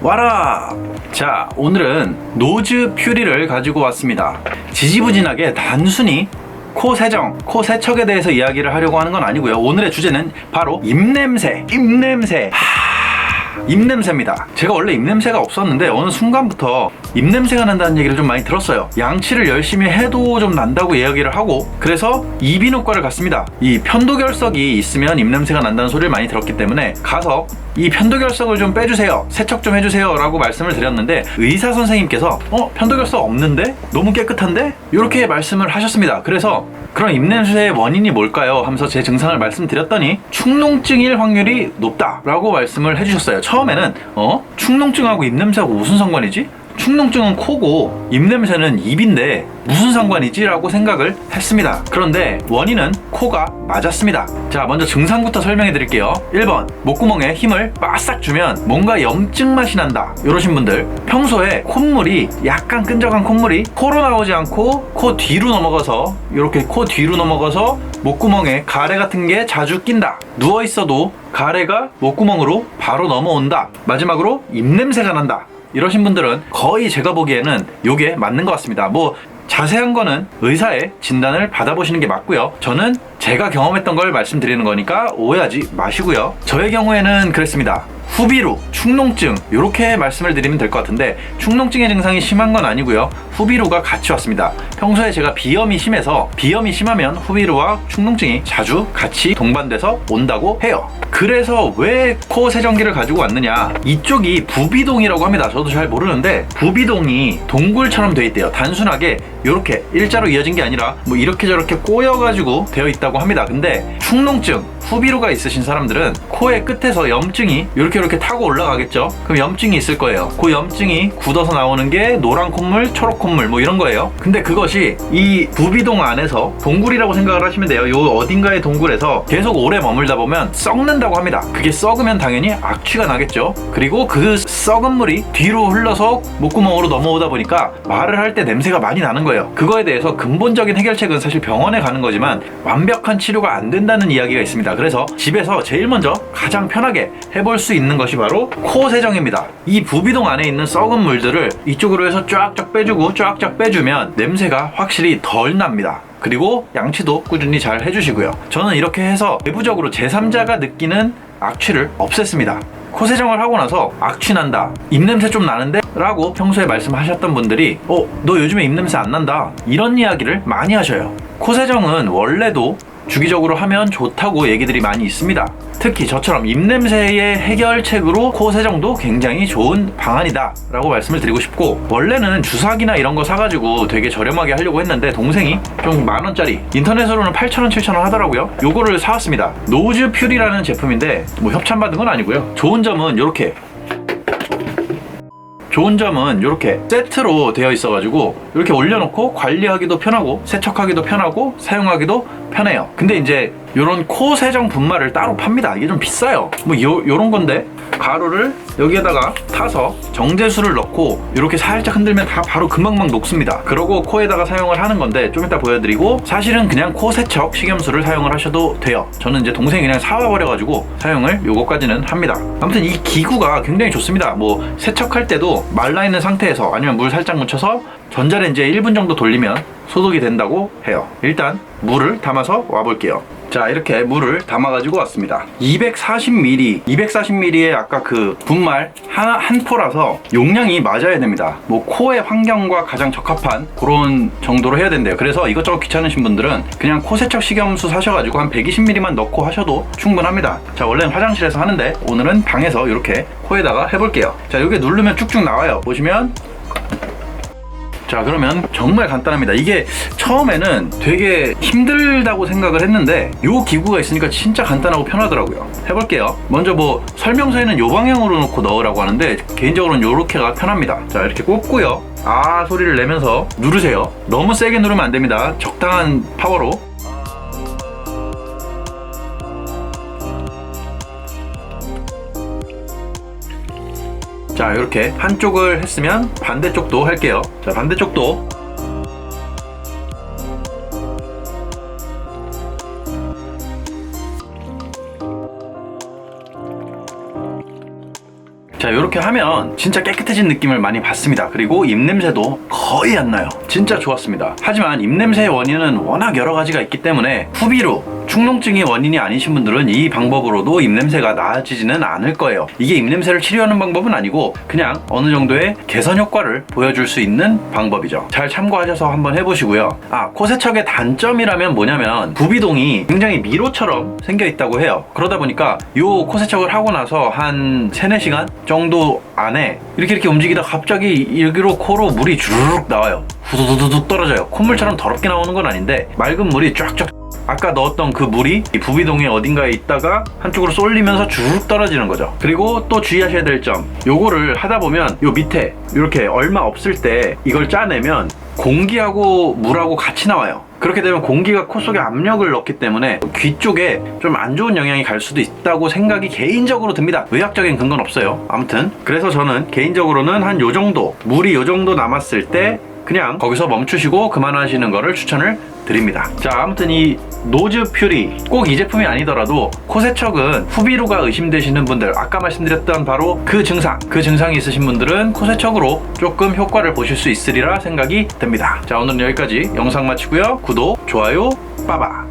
와라! 자, 오늘은 노즈 퓨리를 가지고 왔습니다. 지지부진하게 단순히 코 세정, 코 세척에 대해서 이야기를 하려고 하는 건 아니고요. 오늘의 주제는 바로 입냄새, 입냄새. 하... 입냄새입니다. 제가 원래 입냄새가 없었는데 어느 순간부터 입냄새가 난다는 얘기를 좀 많이 들었어요. 양치를 열심히 해도 좀 난다고 이야기를 하고 그래서 이비인후과를 갔습니다. 이 편도결석이 있으면 입냄새가 난다는 소리를 많이 들었기 때문에 가서 이 편도결석을 좀 빼주세요. 세척 좀 해주세요. 라고 말씀을 드렸는데 의사 선생님께서 어? 편도결석 없는데? 너무 깨끗한데? 이렇게 말씀을 하셨습니다. 그래서 그럼 입냄새의 원인이 뭘까요? 하면서 제 증상을 말씀드렸더니 축농증일 확률이 높다 라고 말씀을 해주셨어요. 처음에는 어? 축농증하고 입냄새하고 무슨 상관이지? 축농증은 코고 입냄새는 입인데 무슨 상관이지? 라고 생각을 했습니다. 그런데 원인은 코가 맞았습니다. 자, 먼저 증상부터 설명해 드릴게요. 1번, 목구멍에 힘을 빠싹 주면 뭔가 염증 맛이 난다. 이러신 분들. 평소에 콧물이 약간 끈적한 콧물이 코로 나오지 않고 코 뒤로 넘어가서 이렇게 코 뒤로 넘어가서 목구멍에 가래 같은 게 자주 낀다. 누워 있어도 가래가 목구멍으로 바로 넘어온다. 마지막으로 입냄새가 난다. 이러신 분들은 거의 제가 보기에는 요게 맞는 것 같습니다. 뭐 자세한 거는 의사의 진단을 받아보시는 게 맞고요. 저는 제가 경험했던 걸 말씀드리는 거니까 오해하지 마시고요. 저의 경우에는 그랬습니다. 후비루, 축농증 이렇게 말씀을 드리면 될 것 같은데 축농증의 증상이 심한 건 아니고요. 후비루가 같이 왔습니다. 평소에 제가 비염이 심해서 비염이 심하면 후비루와 축농증이 자주 같이 동반돼서 온다고 해요. 그래서 왜 코 세정기를 가지고 왔느냐? 이쪽이 부비동이라고 합니다. 저도 잘 모르는데 부비동이 동굴처럼 돼 있대요. 단순하게 이렇게 일자로 이어진 게 아니라 뭐 이렇게 저렇게 꼬여가지고 되어 있다고 합니다. 근데 축농증, 후비루가 있으신 사람들은 코의 끝에서 염증이 이렇게 이렇게 타고 올라가겠죠. 그럼 염증이 있을 거예요. 그 염증이 굳어서 나오는 게 노란 콧물, 초록 콧물 뭐 이런 거예요. 근데 그것이 이 부비동 안에서 동굴이라고 생각을 하시면 돼요. 요 어딘가의 동굴에서 계속 오래 머물다 보면 썩는다고 합니다. 그게 썩으면 당연히 악취가 나겠죠. 그리고 그 썩은 물이 뒤로 흘러서 목구멍으로 넘어오다 보니까 말을 할 때 냄새가 많이 나는 거예요. 그거에 대해서 근본적인 해결책은 사실 병원에 가는 거지만 완벽한 치료가 안 된다는 이야기가 있습니다. 그래서 집에서 제일 먼저 가장 편하게 해볼 수 있는 것이 바로 코 세정입니다. 이 부비동 안에 있는 썩은 물들을 이쪽으로 해서 쫙쫙 빼주고 쫙쫙 빼주면 냄새가 확실히 덜 납니다. 그리고 양치도 꾸준히 잘 해주시고요. 저는 이렇게 해서 내부적으로 제3자가 느끼는 악취를 없앴습니다. 코 세정을 하고 나서 악취 난다, 입냄새 좀 나는데? 라고 평소에 말씀하셨던 분들이 어, 너 요즘에 입냄새 안 난다. 이런 이야기를 많이 하셔요. 코 세정은 원래도 주기적으로 하면 좋다고 얘기들이 많이 있습니다. 특히 저처럼 입냄새의 해결책으로 코 세정도 굉장히 좋은 방안이다 라고 말씀을 드리고 싶고 원래는 주사기나 이런 거 사가지고 되게 저렴하게 하려고 했는데 동생이 좀 만원짜리 인터넷으로는 8천원 7천원 하더라고요. 요거를 사왔습니다. 노즈 퓨리라는 제품인데 뭐 협찬받은 건 아니고요. 좋은 점은 이렇게. 좋은 점은 이렇게 세트로 되어 있어가지고 이렇게 올려놓고 관리하기도 편하고 세척하기도 편하고 사용하기도 편해요. 근데 이제 이런 코 세정 분말을 따로 팝니다. 이게 좀 비싸요. 뭐 요, 요런 건데 가루를 여기에다가 타서 정제수를 넣고 이렇게 살짝 흔들면 다 바로 금방금방 녹습니다. 그러고 코에다가 사용을 하는 건데 좀 이따 보여드리고 사실은 그냥 코 세척 식염수를 사용을 하셔도 돼요. 저는 이제 동생이 그냥 사와 버려가지고 사용을 요거까지는 합니다. 아무튼 이 기구가 굉장히 좋습니다. 뭐 세척할 때도 말라 있는 상태에서 아니면 물 살짝 묻혀서 전자레 인지에 1분 정도 돌리면 소독이 된다고 해요. 일단 물을 담아서 와볼게요. 자 이렇게 물을 담아가지고 왔습니다. 240ml 240ml의 아까 그 분말 하나 한 포라서 용량이 맞아야 됩니다. 뭐 코의 환경과 가장 적합한 그런 정도로 해야 된대요. 그래서 이것저것 귀찮으신 분들은 그냥 코 세척 식염수 사셔가지고 한 120ml만 넣고 하셔도 충분합니다. 자 원래는 화장실에서 하는데 오늘은 방에서 이렇게 코에다가 해볼게요. 자 여기 누르면 쭉쭉 나와요. 보시면 자 그러면 정말 간단합니다. 이게 처음에는 되게 힘들다고 생각을 했는데 이 기구가 있으니까 진짜 간단하고 편하더라고요. 해볼게요. 먼저 뭐 설명서에는 이 방향으로 놓고 넣으라고 하는데 개인적으로는 이렇게가 편합니다. 자 이렇게 꽂고요. 아 소리를 내면서 누르세요. 너무 세게 누르면 안 됩니다. 적당한 파워로 자 이렇게 한쪽을 했으면 반대쪽도 할게요 자 반대쪽도 자 이렇게 하면 진짜 깨끗해진 느낌을 많이 받습니다. 그리고 입냄새도 거의 안 나요. 진짜 좋았습니다. 하지만 입냄새의 원인은 워낙 여러 가지가 있기 때문에 후비루 충농증이 원인이 아니신 분들은 이 방법으로도 입냄새가 나아지지는 않을 거예요. 이게 입냄새를 치료하는 방법은 아니고 그냥 어느 정도의 개선 효과를 보여줄 수 있는 방법이죠. 잘 참고하셔서 한번 해보시고요. 아, 코세척의 단점이라면 뭐냐면 부비동이 굉장히 미로처럼 생겨 있다고 해요. 그러다 보니까 이 코세척을 하고 나서 한 3, 4시간 정도 안에 이렇게 이렇게 움직이다 갑자기 여기로 코로 물이 주르륵 나와요. 후두두둑 떨어져요. 콧물처럼 더럽게 나오는 건 아닌데 맑은 물이 쫙쫙 아까 넣었던 그 물이 이 부비동의 어딘가에 있다가 한쪽으로 쏠리면서 쭉 떨어지는 거죠. 그리고 또 주의하셔야 될 점. 요거를 하다 보면 요 밑에 이렇게 얼마 없을 때 이걸 짜내면 공기하고 물하고 같이 나와요. 그렇게 되면 공기가 코 속에 압력을 넣기 때문에 귀 쪽에 좀 안 좋은 영향이 갈 수도 있다고 생각이 개인적으로 듭니다. 의학적인 근거는 없어요. 아무튼 그래서 저는 개인적으로는 한 요 정도 물이 요 정도 남았을 때 그냥 거기서 멈추시고 그만하시는 거를 추천을 드립니다. 자, 아무튼 이 노즈 퓨리 꼭 이 제품이 아니더라도 코세척은 후비루가 의심되시는 분들 아까 말씀드렸던 바로 그 증상 그 증상이 있으신 분들은 코세척으로 조금 효과를 보실 수 있으리라 생각이 듭니다. 자, 오늘은 여기까지 영상 마치고요. 구독, 좋아요, 빠바.